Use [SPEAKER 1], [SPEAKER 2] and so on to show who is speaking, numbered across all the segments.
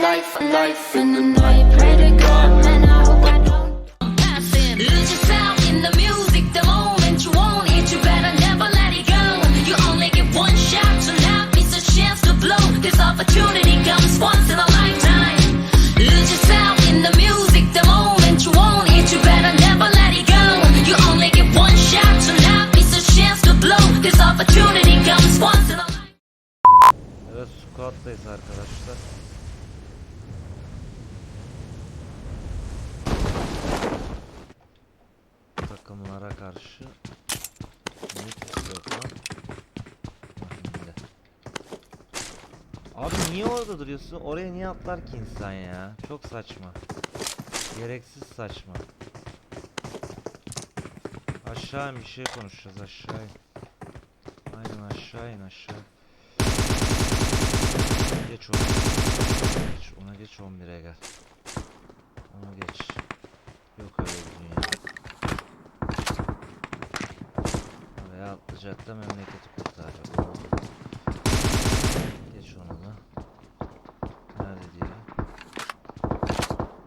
[SPEAKER 1] life, life in the night. Pray to God, I hope I don't.
[SPEAKER 2] Lose yourself in the music the moment you want it. You better never let it go. You only get one shot, so now chance to blow. This opportunity comes once in a lifetime. Lose yourself in the music the moment you want it. You better never let it go. You only get one shot, so now chance to blow. This opportunity comes once in a lifetime.
[SPEAKER 3] Arkadaşlar. Takımlara karşı şimdi. Abi niye orada duruyorsun? Oraya niye atlar ki insan ya? Çok saçma. Gereksiz saçma. Aşağı in, bir şey konuşacağız aşağı. Aynen aşağı in aşağı. Geç. Geç ona geç 11'e gel. Onu geç. Yok öyle atlayacak da memleketi kurtaracak. Geç onu da. Nerede diye.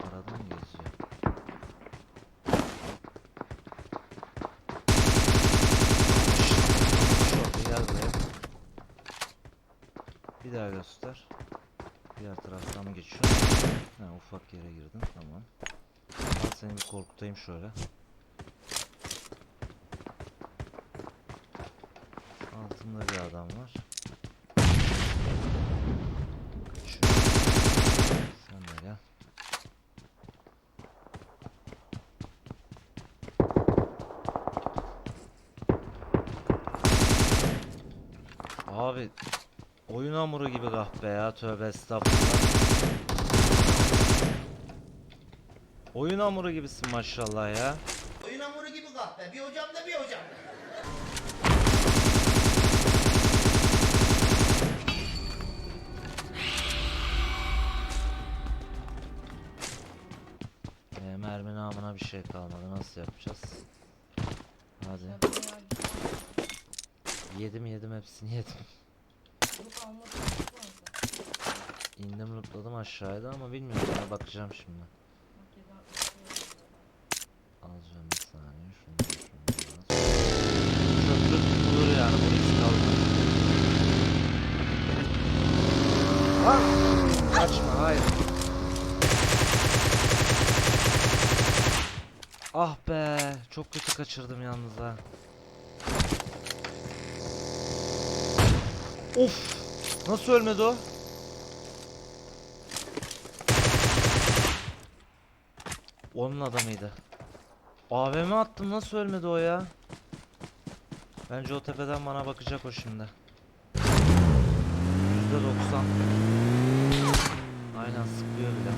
[SPEAKER 3] Aradan geziyor. Şurada gel buraya. Bir daha göster. Diğer taraftan mı geçiyorsun? Ha ufak yere girdin tamam. Al seni bir korkutayım şöyle. Altında bir adam var. Sen de gel. Abi Oyun hamuru gibi kahpe ya tövbe estağfurullah. Oyun hamuru gibisin maşallah ya.
[SPEAKER 4] Oyun hamuru gibi kahpe. Bir hocam da bir hocam da.
[SPEAKER 3] Mermi namına bir şey kalmadı nasıl yapacağız? Hadi. Yedim yedim hepsini yedim. İndim lootladım aşağıda ama bilmiyorum ona bakacağım şimdi. Ah be çok kötü kaçırdım yalnız ha. Of! Nasıl ölmedi o? Onun adamıydı. AVM attım nasıl ölmedi o ya? Bence o tepeden bana bakacak o şimdi. %90 Aynen sıkıyor bile.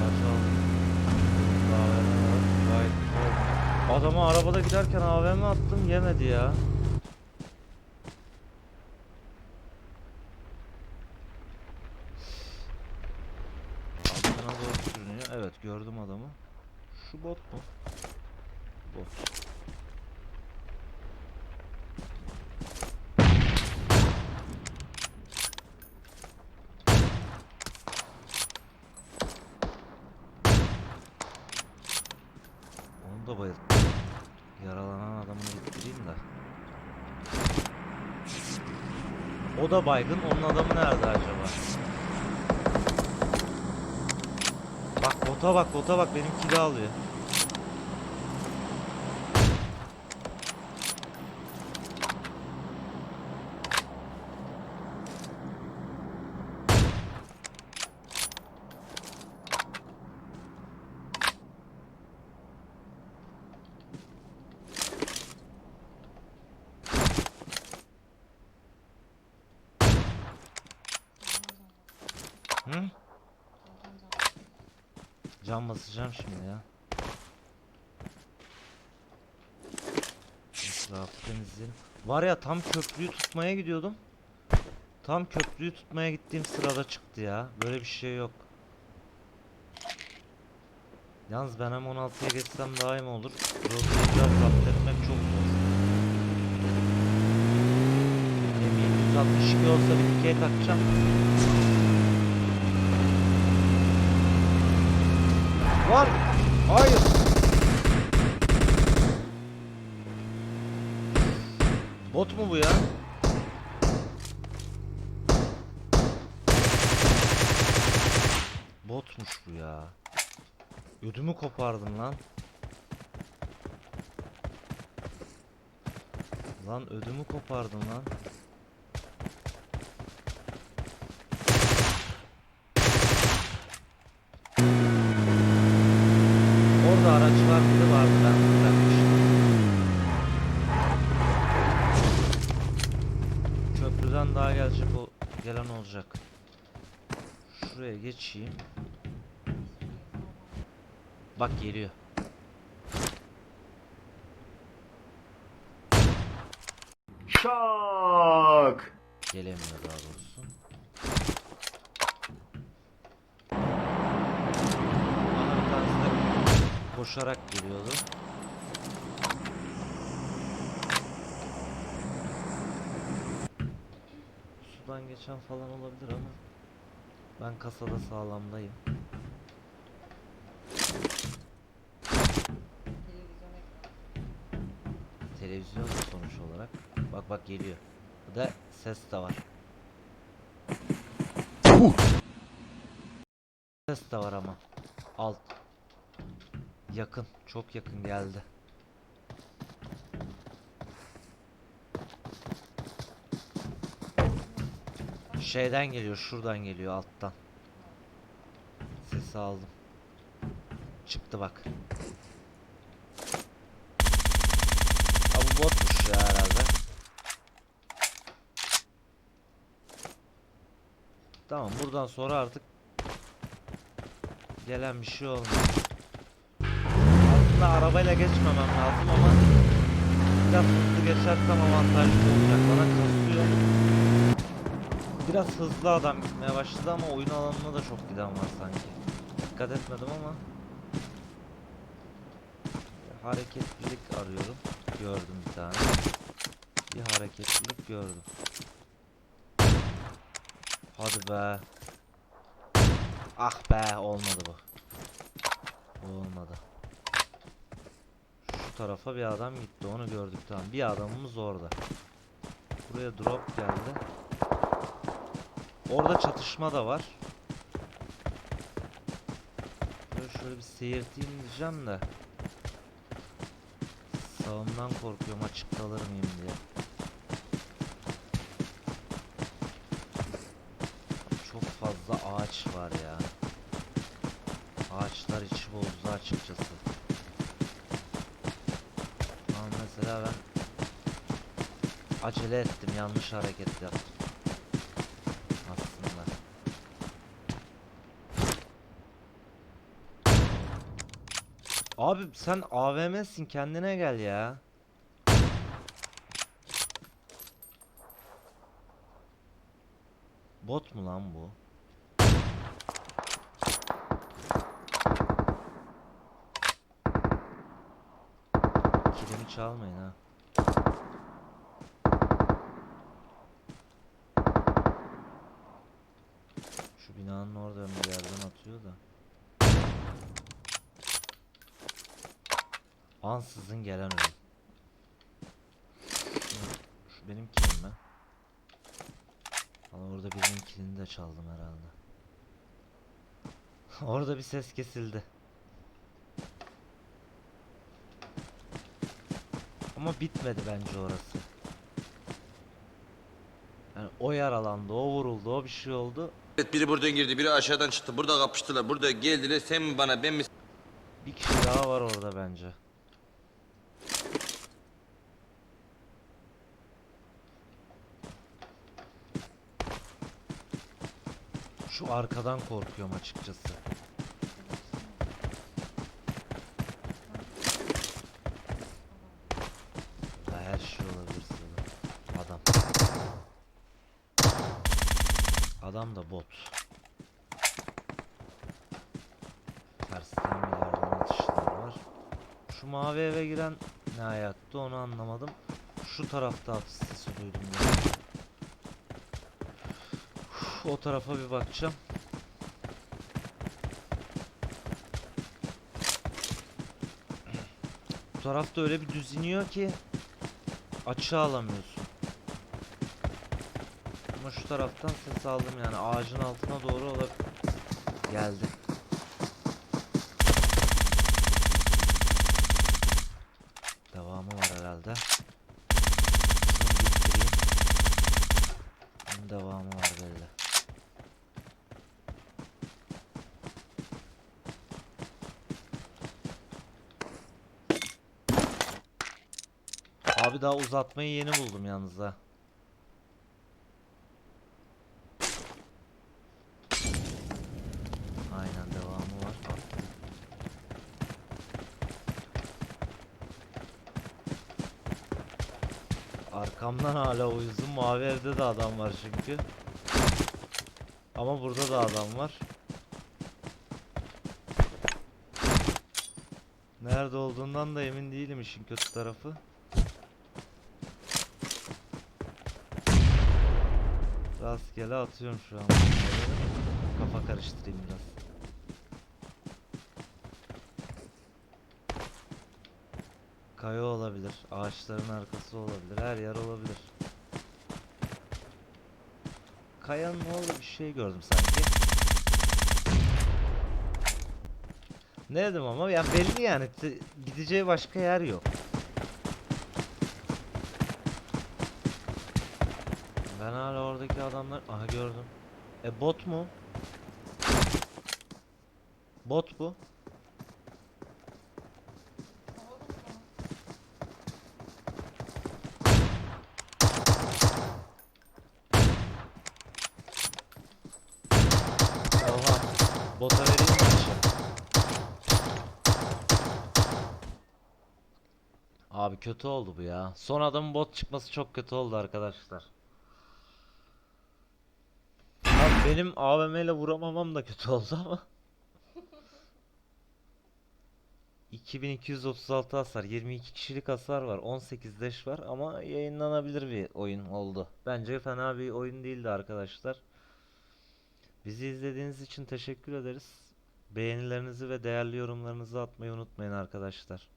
[SPEAKER 3] Ağaç aldım. AVM var, gayet güzel. Adama arabada giderken AVM attım yemedi ya. Altına doğru sürünüyor. Evet gördüm adamı. Şu bot mu? Bot. Onu da bayılttım. Yaralanan adamını bitireyim de. O da baygın. Onun adamı nerede acaba? Bak bota bak bota bak benim kili alıyor. Cam basacağım şimdi ya. Etrafı temizleyelim. Var ya tam köprüyü tutmaya gidiyordum. Tam köprüyü tutmaya gittiğim sırada çıktı ya. Böyle bir şey yok. Yalnız ben hem 16'ya geçsem daha iyi mi olur? Biraz zapt etmek çok zor. Eminim 162 olsa bir dikey takacağım. Lan! Hayır! Bot mu bu ya? Botmuş bu ya. Ödümü kopardım lan. Lan ödümü kopardım lan. Orada araç var mıydı? Vardı ben. Köprüden daha gelecek o gelen olacak. Şuraya geçeyim. Bak geliyor.
[SPEAKER 5] Şak.
[SPEAKER 3] Gelemiyor daha doğrusu. Bana bir tanesi de koşarak geliyordu. Sudan geçen falan olabilir ama ben kasada sağlamdayım. Televizyon sonuç olarak. Bak bak geliyor. Bu da ses de var. Ses de var ama. Alt. Yakın. Çok yakın geldi. Şeyden geliyor. Şuradan geliyor alttan. Sesi aldım. Çıktı bak. Ha bu botmuş ya herhalde. Tamam buradan sonra artık gelen bir şey olmaz. Arabayla geçmemem lazım ama biraz hızlı geçersem avantajlı olacak. Bana kasıyor. Biraz hızlı adam gitmeye başladı ama oyun alanına da çok giden var sanki. Dikkat etmedim ama hareketlilik arıyorum. Gördüm bir tane. Bir hareketlilik gördüm. Hadi be. Ah be olmadı bu. Bu olmadı. Tarafa bir adam gitti onu gördük tamam. Bir adamımız orada. Buraya drop geldi. Orada çatışma da var. Böyle şöyle bir seyirteyim diyeceğim de. Sağımdan korkuyorum açık kalır mıyım diye. Çok fazla ağaç var ya. Ağaçlar içi bozdu açıkçası. Acele ettim yanlış hareket yaptım. Aslında. Abi sen AVM'sin kendine gel ya. Bot mu lan bu? Kilimi çalmayın ha. Binanın orada bir yerden atıyor da. Ansızın gelen ölüm. Şu, benim kilim mi? Valla orada birinin kilini de çaldım herhalde. orada bir ses kesildi. Ama bitmedi bence orası. Yani o yaralandı, o vuruldu, o bir şey oldu.
[SPEAKER 6] Evet biri buradan girdi, biri aşağıdan çıktı. Burada kapıştılar. Burada geldiler. Sen mi bana, ben mi?
[SPEAKER 3] Bir kişi daha var orada bence. Şu arkadan korkuyorum açıkçası. Ya Her şey olabilir sırada. Adam. Adam da bot. Tersten bir yerden atışlar var. Şu mavi eve giren ne ayaktı onu anlamadım. Şu tarafta atış sesi duydum ya. O tarafa bir bakacağım. Bu tarafta öyle bir düz iniyor ki açığa alamıyorsun. Ama şu taraftan ses aldım yani ağacın altına doğru ola geldi. Devamı var herhalde. Bunun devamı var belli. Abi daha uzatmayı yeni buldum yalnız ha. Aynen devamı var. Arkamdan hala uyuzum. Mavi evde de adam var çünkü. Ama burada da adam var. Nerede olduğundan da emin değilim işin kötü tarafı. Rastgele atıyorum şu an. Kafa karıştırayım biraz. Kaya olabilir, ağaçların arkası olabilir, her yer olabilir. Kayanın orada bir şey gördüm sanki. Ne dedim ama ya belli yani gideceği başka yer yok. Ben hala oradaki adamlar aha gördüm. E bot mu? Bot bu. Bota vereyim mi işi? Abi kötü oldu bu ya. Son adamın bot çıkması çok kötü oldu arkadaşlar. Abi benim AVM ile vuramamam da kötü oldu ama. 2236 hasar, 22 kişilik hasar var, 18 deş var ama yayınlanabilir bir oyun oldu. Bence fena bir oyun değildi arkadaşlar. Bizi izlediğiniz için teşekkür ederiz. Beğenilerinizi ve değerli yorumlarınızı atmayı unutmayın arkadaşlar.